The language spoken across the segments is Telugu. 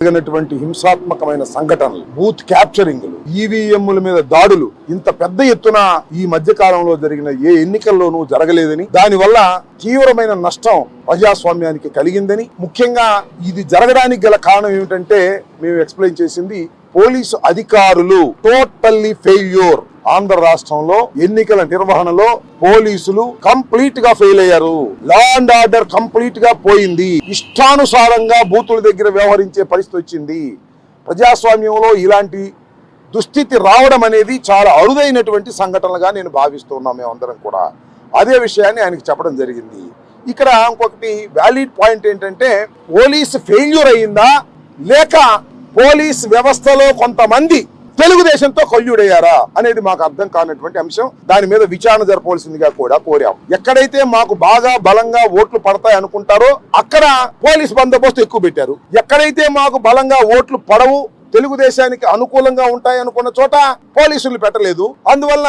జరిగినటువంటి హింసాత్మకమైన సంఘటనలు బూత్ క్యాప్చరింగ్లు ఈవీఎంల మీద దాడులు ఇంత పెద్ద ఎత్తున ఈ మధ్య కాలంలో జరిగిన ఏ ఎన్నికల్లోనూ జరగలేదని దానివల్ల తీవ్రమైన నష్టం ప్రజాస్వామ్యానికి కలిగిందని ముఖ్యంగా ఇది జరగడానికి గల కారణం ఏమిటంటే మేము ఎక్స్ప్లెయిన్ చేసింది పోలీసు అధికారులు. Totally failure. ఆంధ్ర రాష్ట్రంలో ఎన్నికల నిర్వహణలో పోలీసులు కంప్లీట్గా ఫెయిల్ అయ్యారు. లా అండ్ ఆర్డర్ కంప్లీట్గా పోయింది. ఇష్టానుసారంగా బూతుల దగ్గర వ్యవహరించే పరిస్థితి వచ్చింది. ప్రజాస్వామ్యంలో ఇలాంటి దుస్థితి రావడం అనేది చాలా అరుదైనటువంటి సంఘటనలుగా నేను భావిస్తున్నాం మేమందరం కూడా. అదే విషయాన్ని ఆయనకి చెప్పడం జరిగింది. ఇక్కడ ఇంకొకటి వ్యాలిడ్ పాయింట్ ఏంటంటే పోలీస్ ఫెయిల్యూర్ అయిందా? లేక పోలీస్ వ్యవస్థలో కొంతమంది తెలుగుదేశంతో కల్యుడయ్యారా అనేది మాకు అర్థం కానటువంటి అంశం. దాని మీద విచారణ జరపవలసిందిగా కూడా కోరాం. ఎక్కడైతే మాకు బాగా బలంగా ఓట్లు పడతాయి అనుకుంటారో అక్కడ పోలీస్ బందోబస్తు ఎక్కువ పెట్టారు. ఎక్కడైతే మాకు బలంగా ఓట్లు పడవు తెలుగుదేశానికి అనుకూలంగా ఉంటాయి అనుకున్న చోట పోలీసులు పెట్టలేదు. అందువల్ల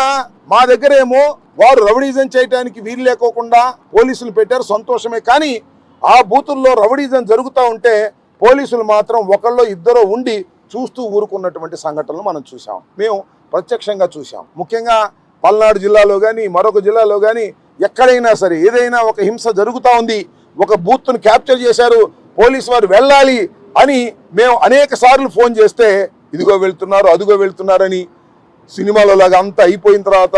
మా దగ్గర ఏమో వారు రౌడీజం చేయడానికి వీలు లేకోకుండా పోలీసులు పెట్టారు సంతోషమే. కానీ ఆ బూతుల్లో రౌడీజం జరుగుతూ ఉంటే పోలీసులు మాత్రం ఒకళ్ళో ఇద్దరు ఉండి చూస్తూ ఊరుకున్నటువంటి సంఘటనలు మనం చూసాం మేము ప్రత్యక్షంగా చూసాం ముఖ్యంగా పల్నాడు జిల్లాలో కానీ మరొక జిల్లాలో కానీ ఎక్కడైనా సరే ఏదైనా ఒక హింస జరుగుతూ ఉంది ఒక బూత్ను క్యాప్చర్ చేశారు పోలీసు వారు వెళ్ళాలి అని మేము అనేక సార్లు ఫోన్ చేస్తే ఇదిగో వెళ్తున్నారు అదిగో వెళ్తున్నారని సినిమాలో లాగా అంతా అయిపోయిన తర్వాత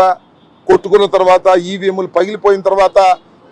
కొట్టుకున్న తర్వాత ఈవీఎంలు పగిలిపోయిన తర్వాత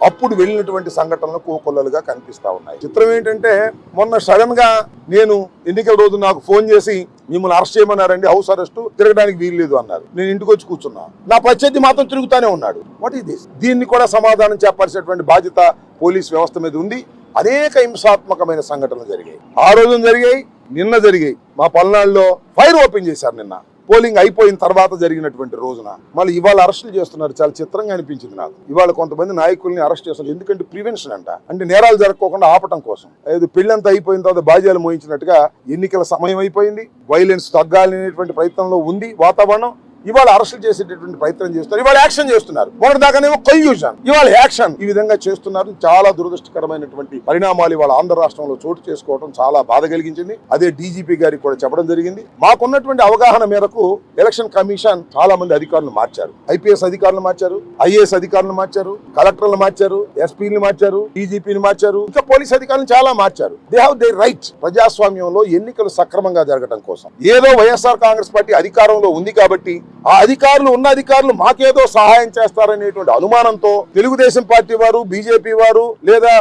అప్పుడు వెళ్ళినటువంటి సంఘటనలు కోకొల్లలుగా కనిపిస్తా ఉన్నాయి. చిత్రం ఏంటంటే మొన్న సడన్గా నేను ఎన్నికల రోజు నాకు ఫోన్ చేసి మిమ్మల్ని అరెస్ట్ చేయమన్నారండి హౌస్ అరెస్ట్ తిరగడానికి వీల్లేదు అన్నారు. నేను ఇంటికి వచ్చి కూర్చున్నా. నా ప్రత్యర్థి మాత్రం తిరుగుతానే ఉన్నాడు. వాట్ ఈస్ దిస్ దీన్ని కూడా సమాధానం చెప్పాల్సినటువంటి బాధ్యత పోలీస్ వ్యవస్థ మీద ఉంది. అనేక హింసాత్మకమైన సంఘటనలు జరిగాయి. ఆ రోజున జరిగాయి నిన్న జరిగాయి. మా పల్నాడులో ఫైర్ ఓపెన్ చేశారు నిన్న. పోలింగ్ అయిపోయిన తర్వాత జరిగినటువంటి రోజున మళ్ళీ ఇవాళ అరెస్టులు చేస్తున్నారు. చాలా చిత్రంగా అనిపించింది నాకు. ఇవాళ కొంతమంది నాయకుల్ని అరెస్ట్ చేస్తున్నారు. ఎందుకంటే ప్రివెన్షన్ అంట. అంటే నేరాలు జరగకోకుండా ఆపటం కోసం. ఏదో పెళ్ళంతా అయిపోయిన తర్వాత బాధ్యాలు మోయించినట్టుగా ఎన్నికల సమయం అయిపోయింది. వైలెన్స్ తగ్గాలనేటువంటి ప్రయత్నంలో ఉంది వాతావరణం. ఇవాళ అరెస్టులు చేసేటటువంటి ప్రయత్నం చేస్తున్నారు. ఇవాళ యాక్షన్ చేస్తున్నారు. మొదటి దాకానేమో కల్యూషన్ ఇవాళ యాక్షన్. ఈ విధంగా చేస్తున్నారు. చాలా దురదృష్టకరమైనటువంటి పరిణామాలు ఇవాళ ఆంధ్ర రాష్ట్రంలో చోటు చేసుకోవడం చాలా బాధ కలిగించింది. అదే డీజీపీ గారికి కూడా చెప్పడం జరిగింది. మాకున్నటువంటి అవగాహన మేరకు ఎలక్షన్ కమిషన్ చాలా మంది అధికారులు మార్చారు. ఐపీఎస్ అధికారులు మార్చారు. ఐఏఎస్ అధికారులు మార్చారు. కలెక్టర్లు మార్చారు. ఎస్పీని మార్చారు. డీజీపీని మార్చారు. ఇంకా పోలీస్ అధికారులు చాలా మార్చారు. దే హావ్ దే రైట్ ప్రజాస్వామ్యంలో ఎన్నికలు సక్రమంగా జరగడం కోసం. ఏదో వైఎస్ఆర్ కాంగ్రెస్ పార్టీ అధికారంలో ఉంది కాబట్టి ఆ అధికారులు ఉన్న అధికారులు మాకేదో సహాయం చేస్తారనేటువంటి అనుమానంతో తెలుగుదేశం పార్టీ వారు బీజేపీ వారు లేదా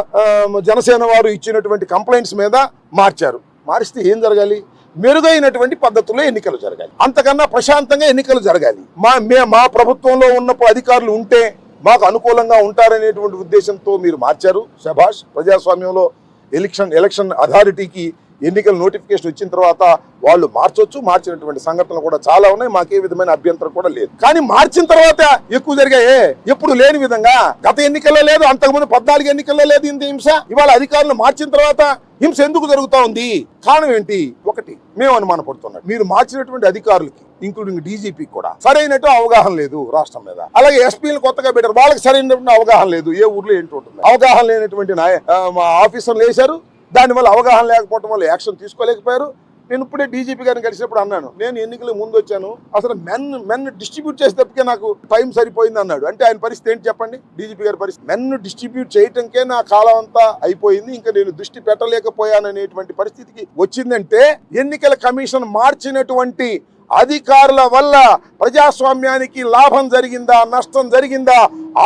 జనసేన వారు ఇచ్చినటువంటి కంప్లైంట్స్ మీద మార్చారు. మారిస్తే ఏం జరగాలి? మెరుగైనటువంటి పద్ధతుల్లో ఎన్నికలు జరగాలి. అంతకన్నా ప్రశాంతంగా ఎన్నికలు జరగాలి. మా మే మా ప్రభుత్వంలో ఉన్నప్పుడు అధికారులు ఉంటే మాకు అనుకూలంగా ఉంటారనేటువంటి ఉద్దేశంతో మీరు మార్చారు. శభాష్ ప్రజాస్వామ్యంలో ఎలక్షన్ ఎలక్షన్ అథారిటీకి ఎన్నికల నోటిఫికేషన్ వచ్చిన తర్వాత వాళ్ళు మార్చొచ్చు మార్చినటువంటి సంఘటనలు కూడా చాలా ఉన్నాయి. మాకే విధమైన అభ్యంతరం కూడా లేదు. కానీ మార్చిన తర్వాత ఎక్కువ జరిగాయే. ఎప్పుడు లేని విధంగా గత ఎన్నికల్లో లేదు అంతకుముందు పద్నాలుగు ఎన్నికల్లో లేదు ఇంత హింస. ఇవాళ అధికారులు మార్చిన తర్వాత హింస ఎందుకు జరుగుతూ ఉంది? కారణం ఏంటి? ఒకటి మేము అనుమానపడుతున్నాం. మీరు మార్చినటువంటి అధికారులకి ఇంక్లూడింగ్ డీజీపీ కూడా సరైనట్టు అవగాహన లేదు రాష్ట్రం మీద. అలాగే ఎస్పీలు కొత్తగా పెట్టారు. వాళ్ళకి సరైనటువంటి అవగాహన లేదు. ఏ ఊర్లో ఏంటి ఉంటుంది. అవగాహన లేనటువంటి నాయ మా ఆఫీసర్లు వేశారు. దానివల్ల అవగాహన లేకపోవడం వల్ల యాక్షన్ తీసుకోలేకపోయారు. నేను ఇప్పుడే డీజీపీ గారిని కలిసినప్పుడు అన్నాను నేను ఎన్నికలకు ముందు వచ్చాను అసలు మెన్ మెన్ డిస్ట్రిబ్యూట్ చేసేటప్పటికే నాకు టైం సరిపోయింది అన్నాడు. అంటే ఆయన పరిస్థితి ఏంటి చెప్పండి? డీజీపీ గారి పరిస్థితి. మెన్ డిస్ట్రిబ్యూట్ చేయటంకే నా కాలం అంతా అయిపోయింది ఇంకా నేను దృష్టి పెట్టలేకపోయాననేటువంటి పరిస్థితికి వచ్చిందంటే ఎన్నికల కమిషన్ మార్చినటువంటి అధికారుల వల్ల ప్రజాస్వామ్యానికి లాభం జరిగిందా నష్టం జరిగిందా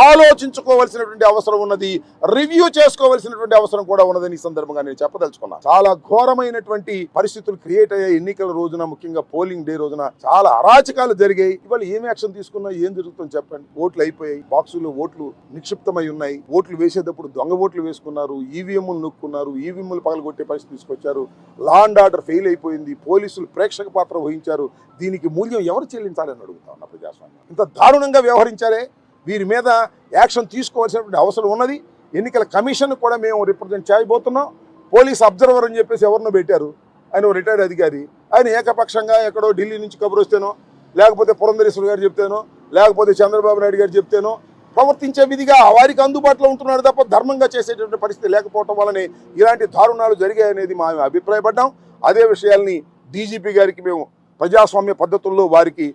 ఆలోచించుకోవలసినటువంటి అవసరం ఉన్నది రివ్యూ చేసుకోవాల్సినటువంటి అవసరం కూడా ఉన్నదని ఈ సందర్భంగా నేను చెప్పదలుచుకున్నా. చాలా ఘోరమైనటువంటి పరిస్థితులు క్రియేట్ అయ్యాయి. ఎన్నికల రోజున ముఖ్యంగా పోలింగ్ డే రోజున చాలా అరాచకాలు జరిగాయి. ఇవాళ ఏం యాక్షన్ తీసుకున్నా ఏం జరుగుతుందో చెప్పండి. ఓట్లు అయిపోయాయి. బాక్సుల్లో ఓట్లు నిక్షిప్తమై ఉన్నాయి. ఓట్లు వేసేటప్పుడు దొంగ ఓట్లు వేసుకున్నారు. ఈవీఎంలు నొక్కున్నారు. ఈవీఎంలు పగలగొట్టే పరిస్థితి తీసుకొచ్చారు. లా అండ్ ఆర్డర్ ఫెయిల్ అయిపోయింది. పోలీసులు ప్రేక్షక పాత్ర వహించారు. దీనికి మూల్యం ఎవరు చెల్లించాలని అడుగుతా ఉన్న ప్రజాస్వామ్యం? ఇంత దారుణంగా వ్యవహరించారే? వీరి మీద యాక్షన్ తీసుకోవాల్సినటువంటి అవసరం ఉన్నది. ఎన్నికల కమిషన్ కూడా మేము రిప్రజెంట్ చేయబోతున్నాం. పోలీస్ అబ్జర్వర్ అని చెప్పేసి ఎవరినో పెట్టారు. ఆయన రిటైర్డ్ అధికారి. ఆయన ఏకపక్షంగా ఎక్కడో ఢిల్లీ నుంచి కబురు వస్తేనో లేకపోతే పురంధరేశ్వర గారు చెప్తేనో లేకపోతే చంద్రబాబు నాయుడు గారు చెప్తేనో ప్రవర్తించే విధిగా వారికి అందుబాటులో ఉంటున్నాడు తప్ప ధర్మంగా చేసేటువంటి పరిస్థితి లేకపోవటం వల్లనే ఇలాంటి దారుణాలు జరిగాయనేది మా అభిప్రాయపడ్డాం. అదే విషయాల్ని డీజీపీ గారికి మేము ప్రజాస్వామ్య పద్ధతుల్లో వారికి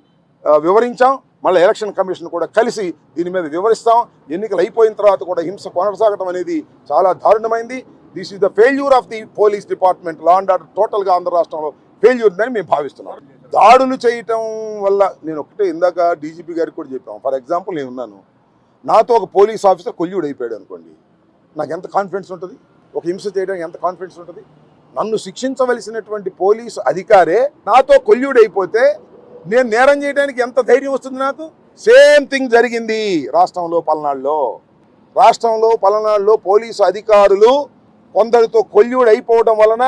వివరించాం. మళ్ళీ ఎలక్షన్ కమిషన్ కూడా కలిసి దీని మీద వివరిస్తాం. ఎన్నికలు అయిపోయిన తర్వాత కూడా హింస కొనసాగడం అనేది చాలా దారుణమైంది. This is the failure of the police department law and order టోటల్గా ఆంధ్ర రాష్ట్రంలో ఫెయిల్యూర్ అని మేము భావిస్తున్నాం. దాడులు చేయటం వల్ల నేను ఒకటే ఇందాక డీజీపీ గారికి కూడా చెప్పాం. ఫర్ ఎగ్జాంపుల్ నేను ఉన్నాను. నాతో ఒక పోలీస్ ఆఫీసర్ కొల్యూడు అయిపోయాడు అనుకోండి. నాకు ఎంత కాన్ఫిడెన్స్ ఉంటుంది? ఒక హింస చేయడానికి ఎంత కాన్ఫిడెన్స్ ఉంటుంది? నన్ను శిక్షించవలసినటువంటి పోలీసు అధికారే నాతో కొల్యుడైపోతే అయిపోతే నేను నేరం చేయడానికి ఎంత ధైర్యం వస్తుంది నాకు? సేమ్ థింగ్ జరిగింది రాష్ట్రంలో పల్నాడులో. రాష్ట్రంలో పల్నాడులో పోలీసు అధికారులు కొందరితో కొల్యుడైపోవడం వలన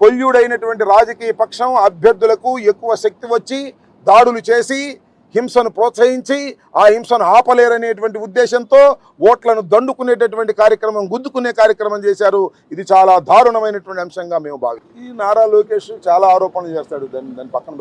కొల్యుడైనటువంటి రాజకీయ పక్షం అభ్యర్థులకు ఎక్కువ శక్తి వచ్చి దాడులు చేసి హింసను ప్రోత్సహించి ఆ హింసను ఆపలేరనేటువంటి ఉద్దేశంతో ఓట్లను దండుకునేటటువంటి కార్యక్రమం గుద్దుకునే కార్యక్రమం చేశారు. ఇది చాలా దారుణమైనటువంటి అంశంగా మేము భావి ఈ నారా లోకేష్ చాలా ఆరోపణలు చేస్తాడు. దాన్ని దాన్ని పక్కన